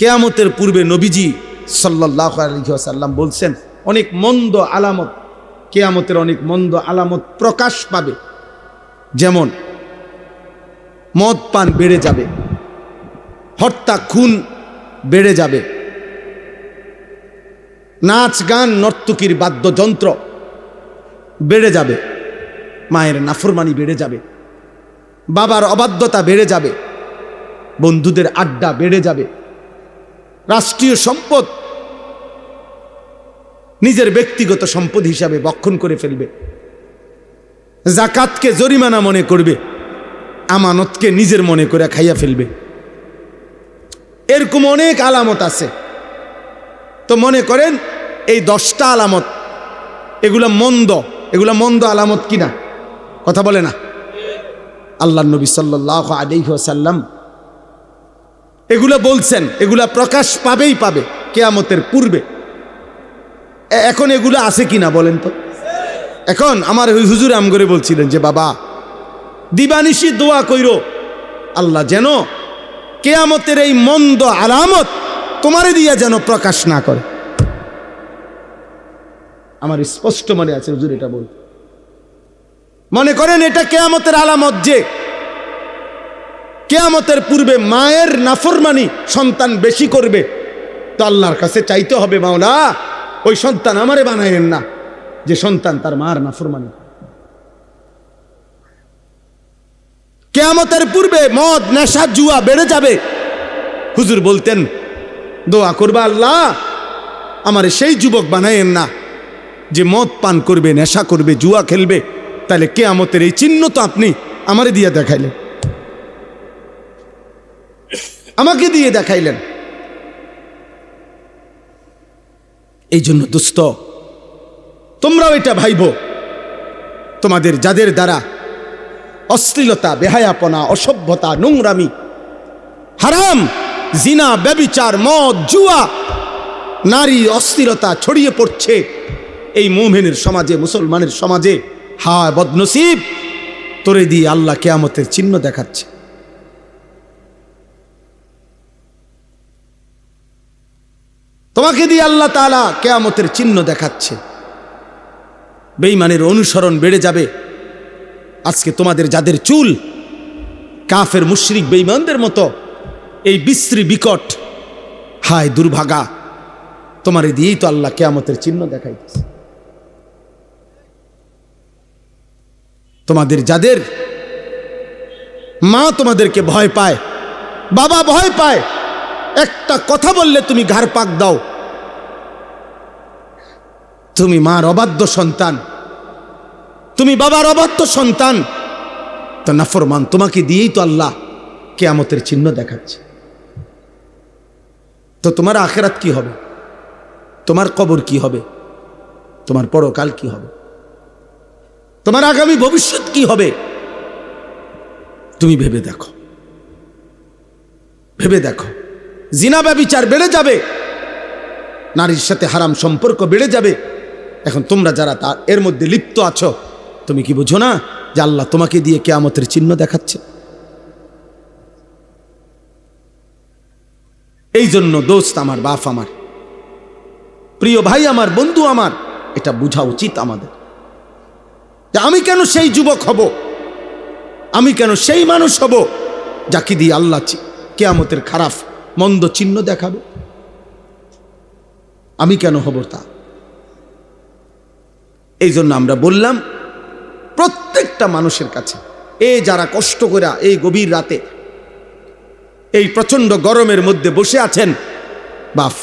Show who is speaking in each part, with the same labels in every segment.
Speaker 1: কেয়ামতের পূর্বে নবীজি সাল্লাহ আলহিহাসাল্লাম বলছেন, অনেক মন্দ আলামত, কেয়ামতের অনেক মন্দ আলামত প্রকাশ পাবে। যেমন, মদ পান বেড়ে যাবে হত্যা খুন বেড়ে যাবে, নাচ গান নর্তকীর বাদ্যযন্ত্র বেড়ে যাবে, মায়ের নাফরমানি বেড়ে যাবে, বাবার অবাধ্যতা বেড়ে যাবে, বন্ধুদের আড্ডা বেড়ে যাবে রাষ্ট্রীয় সম্পদ নিজের ব্যক্তিগত সম্পদ হিসাবে বক্ষণ করে ফেলবে। জাকাতকে জরিমানা মনে করবে, আমানতকে নিজের মনে করে খাইয়া ফেলবে। এরকম অনেক আলামত আছে। তো মনে করেন, এই দশটা আলামত, এগুলা মন্দ এগুলা মন্দ আলামত কিনা? কথা বলে না। আল্লাহ নবী সাল্লাহ আলিহাসাল্লাম এগুলা বলছেন, এগুলা প্রকাশ পাবেই পাবে, কেয়ামতের পূর্বে। এখন এগুলো আছে কিনা বলেন তো? এখন আমার ওই হুজুর আম করে বলছিলেন যে, বাবা, দিবানিশি দোয়া কইর, আল্লাহ যেন কেয়ামতের এই মন্দ আলামত তোমারে দিয়া যেন প্রকাশ না করে। আমার স্পষ্ট মনে আছে, হুজুর এটা বল মনে করেন এটা কেয়ামতের আলামত যে কেয়ামতের পূর্বে মায়ের নাফরমানি সন্তান বেশি করবে। তো আল্লাহর কাছে চাইতে হবে, মাওলা, ওই সন্তান আমারে বানায়েন না, যে সন্তান তার মার নাফরমানি। কেয়ামতের পূর্বে মদ, নেশা, জুয়া বেড়ে যাবে। হুজুর বলতেন, দোয়া করবা আল্লাহ, আমার সেই যুবক বানায়েন না, যে মদ পান করবে, নেশা করবে, জুয়া খেলবে। তাহলে কেয়ামতের এই চিহ্ন তো আপনি আমারে দিয়ে দেখাইলেন। আমাকে দিয়ে দেখাইলেন। এই জন্য দুস্থ, তোমরাও এটা ভাইব। তোমাদের যাদের দ্বারা অশ্লীলতা, বেহায়াপনা, অসভ্যতা, নোংরামি, হারাম, জিনা, ব্যবিচার, মদ, জুয়া, নারী অস্থিরতা ছড়িয়ে পড়ছে এই মোমেনের সমাজে, মুসলমানের সমাজে হায় বদনসিব, তোরে দিয়ে আল্লাহ কেয়ামতের চিহ্ন দেখাচ্ছে। তোমাকে দিয়ে আল্লাহ তালা কেয়ামতের চিহ্ন দেখাচ্ছে। বেইমানের অনুসরণ বেড়ে যাবে। আজকে তোমাদের যাদের চুল, কাফের, মুশরিক বেইমানদের মতো এই বিশ্রী বিকট, হায় দুর্ভাগা, তোমার দিয়েই তো আল্লাহ কেয়ামতের চিহ্ন দেখাইতেছে। তোমাদের যাদের মা তোমাদেরকে ভয় পায়, বাবা ভয় পায় একটা কথা বললে তুমি ঘাড় পাক দাও। তুমি মার অবাধ্য সন্তান। তুমি বাবার অবাধ্য সন্তান। তো নাফরমান, তোমাকে দিয়েই তো আল্লাহ কেয়ামতের চিহ্ন দেখাচ্ছে। তো তোমার আখেরাত কি হবে? তোমার কবর কি হবে? তোমার পরকাল কি হবে? তোমার আগামী ভবিষ্যৎ কি হবে? তুমি ভেবে দেখো। ভেবে দেখো। জিনা ব্যবিচার বেড়ে যাবে, নারীর সাথে হারাম সম্পর্ক বেড়ে যাবে। এখন তোমরা যারা তার, এর মধ্যে লিপ্ত আছো, তুমি কি বুঝো না যে আল্লাহ তোমাকে দিয়ে কেয়ামতের চিহ্ন দেখাচ্ছে? এই জন্য দোস্ত আমার, বাপ আমার, প্রিয় ভাই আমার, বন্ধু আমার, এটা বোঝা উচিত আমাদের আমি কেন সেই যুবক হব, আমি কেন সেই মানুষ হব যাকে দিয়ে আল্লাহ কেয়ামতের খারাপ মন্দ চিহ্ন দেখাবে। আমি কেন হব তা? এই জন্য আমরা বললাম, প্রত্যেকটা মানুষের কাছে, এ যারা কষ্ট করে এই গভীর রাতে এই প্রচণ্ড গরমের মধ্যে বসে আছেন, বাফ,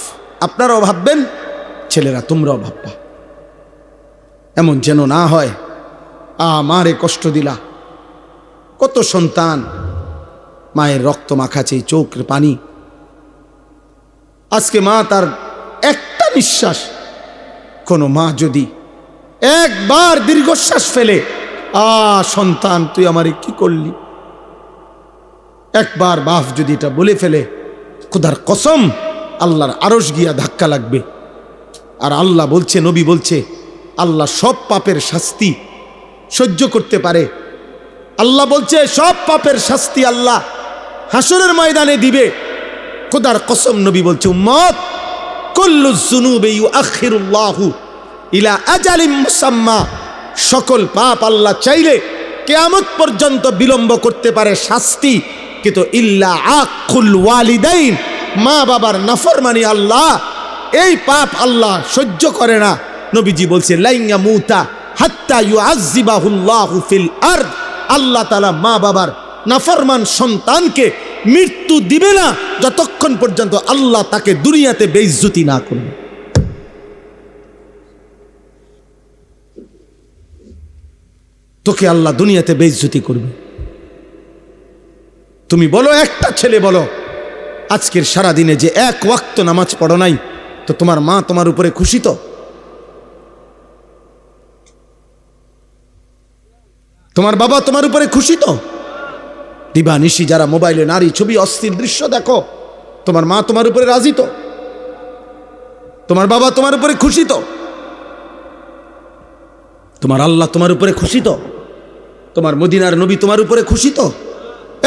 Speaker 1: আপনারাও ভাববেন, ছেলেরা তোমরাও ভাববা। এমন যেন না হয় আ মারে কষ্ট দিলা। কত সন্তান, মায়ের রক্ত মাখাছে চৌকের পানি। আজকে মা তার একটা নিঃশ্বাস, কোনো মা যদি একবার দীর্ঘশ্বাস ফেলে, আ, সন্তান, তুই আমারে কি করলি? একবার বাপ যদি এটা বলে ফেলে, খুদার কসম, আল্লাহর আরস গিয়া ধাক্কা লাগবে। আর আল্লাহ বলছে, নবী বলছে, আল্লাহ সব পাপের শাস্তি সহ্য করতে পারে। আল্লাহ বলছে, সব পাপের শাস্তি আল্লাহ হাসরের ময়দানে দিবে। খোদার কসম নবী বলছে, উম্মত, কুল্লু যুনুবে ইউআখিরুল্লাহু ইলা আজালিম মুসাম্মা। সকল পাপ আল্লাহ চাইলে কেয়ামত পর্যন্ত বিলম্ব করতে পারে শাস্তি, কিন্তু ইল্লা আকুল ওয়ালিদাইন মা বাবার নাফরমানি আল্লাহ। এই পাপ আল্লাহ সহ্য করে না। নবীজি বলছে লাইঙ্গা মুতা হাত্তা ইউআযিবাহুল্লাহু ফিল আরদ। আল্লাহ তাআলা মা বাবার নাফরমান সন্তানকে মৃত্যু দিবে না যতক্ষণ পর্যন্ত আল্লাহ তাকে দুনিয়াতে বেইজ্জতি না করবে। তোকে আল্লাহ দুনিয়াতে বেইজ্জতি করবে। তুমি বলো, একটা ছেলে বলো, আজকের সারা দিনে যে এক ওয়াক্ত নামাজ পড়ো নাই, তো তোমার মা তোমার উপরে খুশি তো? তোমার বাবা তোমার উপরে খুশি তো? দিবা নিশি যারা মোবাইলে নারী ছবি, অস্থির দৃশ্য দেখো। তোমার মা তোমার উপরে রাজি তো? তোমার বাবা তোমার উপরে খুশি তো? তোমার আল্লাহ তোমার উপরে খুশি তো? তোমার মদিনার নবী তোমার উপরে খুশি তো?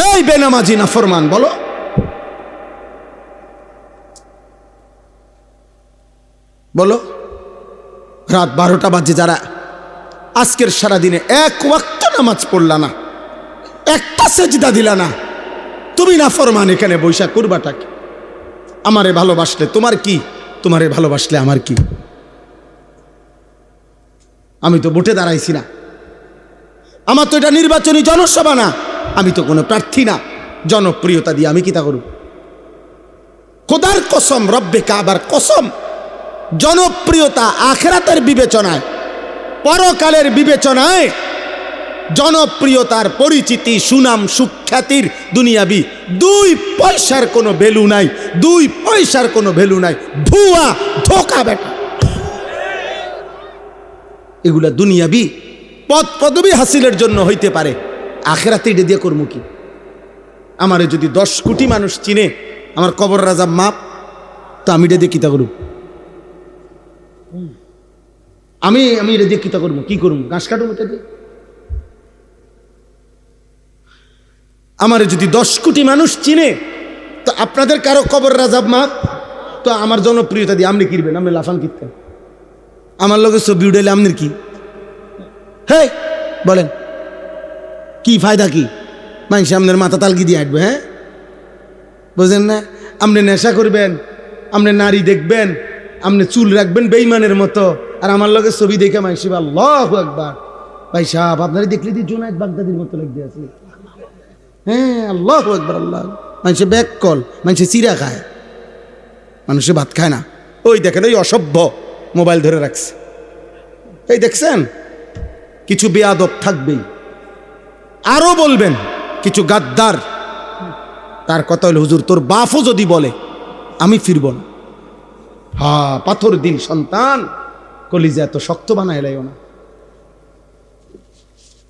Speaker 1: এই বেনামাজি না ফরমান, বলো। বলো। রাত বারোটা বাজে যারা আজকের সারাদিনে এক ওয়াক্ত নামাজ পড়লা না, একটা সেজদা দিলা না। তুমি না ফরমান এখানে বৈশা করবাটা কি? আমারে ভালোবাসলে তোমার কি? তোমারে ভালোবাসলে আমার কি? আমি তো ভোটে দাঁড়াইছি না। আমার তো এটা নির্বাচনী জনসভা না। আমি তো কোনো প্রার্থী না। জনপ্রিয়তা দিয়ে আমি কি তা করব? খোদার কসম, রব্বে কাবার কসম, জনপ্রিয়তা আখেরাতের বিবেচনায়, পরকালের বিবেচনায় জনপ্রিয়তার পরিচিতি, সুনাম, সুখ্যাতির দুনিয়াবি দুই পয়সার কোনো ভ্যালু নাই, দুই পয়সার কোনো ভ্যালু নাই। ভুয়া, ধোকা বেটা। এগুলা দুনিয়াবি পদ পদবি হাসিলের জন্য হইতে পারে। আখেরাতে এটা দিয়ে করব কি? আমারে যদি দশ কোটি মানুষ চিনে, আমার কবর রাজা মাপ, তো আমি এটা দিয়ে কিতা করব আমি আমি এটা দিয়ে কিতা করব কি করব ঘাস কাটবো এটা দিয়ে? আমারে যদি দশ কোটি মানুষ চিনে, তো আপনাদের কারও কবর রাজাব মাপ তো আমার জনপ্রিয়তা দিয়ে আপনি কিনবেন আপনি লাফান কিনতেন আমার লোকে ছবি উঠাইলে আপনার কি? হে বলেন, কি ফায়দা কি? মানুষ আপনার মাথা তালকি দিয়ে আসবে হ্যাঁ? বুঝলেন না? আপনি নেশা করবেন আপনি নারী দেখবেন আপনি চুল রাখবেন বেইমানের মতো, আর আমার লগে ছবি দেখে মানুষ আল্লাহ একবার ভাই সাহেব, আপনারা দেখলে দিয়ে জোনায়দ বাগদাদির মতো লাগতে আছে। হ্যাঁ আল্লাহ একবার আল্লাহ মানুষে ব্যাক কল, মানুষে চিরা খায়। মানুষে ভাত খায় না। ওই দেখেন, ওই অসভ্য মোবাইল ধরে রাখছে। এই দেখছেন? কিছু বেয়াদব থাকবেই। আরও বলবেন, কিছু গাদ্দার। তার কথা হলো, হুজুর, তোর বাফও যদি বলে, আমি ফিরব না। হা, পাথর দিন, সন্তান। কলিজা এত শক্ত বানায় লাইও না।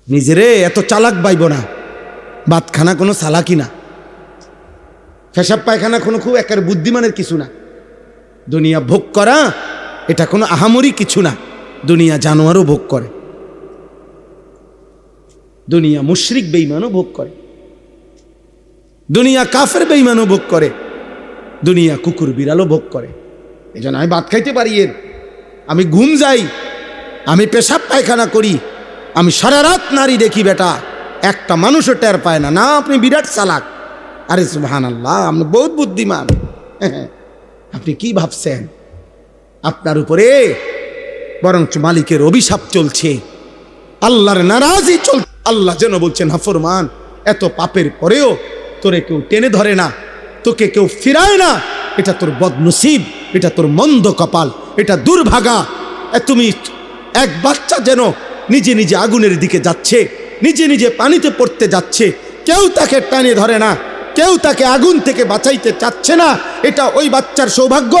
Speaker 1: নিজেরে এত চালাক বাইব না। বাতখানা কোনো চালাকি না। ফেসাব পায়খানা কোনো খুব একের বুদ্ধিমানের কিছু না। দুনিয়া ভোগ করা, এটা কোনো আহামরি কিছু না। দুনিয়া জানোয়ারও ভোগ করে। দুনিয়া মুশরিক বেইমানও ভোগ করে। দুনিয়া কাফের বেইমানও ভোগ করে। দুনিয়া কুকুর বিড়ালও ভোগ করে। এই আমি ভাত খাইতে পারি এর। আমি ঘুম যাই, আমি পেশাব পায়খানা করি, আমি সারা রাত নারী দেখি বেটা। একটা মানুষও টের পায় না। না, আপনি বিরাট চালাক। আরে সুহান আল্লাহ আপনি বহুত বুদ্ধিমান। আপনি কি ভাবছেন? আপনার উপরে বরঞ্চ মালিকের অভিশাপ চলছে। আল্লাহর নারাজি চল আল্লাহ যেন বলছেন হাফরমান এত পাপের পরেও তোরে কেউ টেনে ধরে না, তোকে কেউ ফিরায় না। এটা তোর বদনসিব, এটা তোর মন্দ কপাল, এটা দুর্ভাগা। তুমি এক বাচ্চা যেন নিজে নিজে আগুনের দিকে যাচ্ছে নিজে নিজে পানিতে পড়তে যাচ্ছে। কেউ তাকে টানে ধরে না। কেউ তাকে আগুন থেকে বাঁচাইতে চাচ্ছে না। এটা ওই বাচ্চার সৌভাগ্য।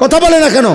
Speaker 1: কথা বলে না কেন?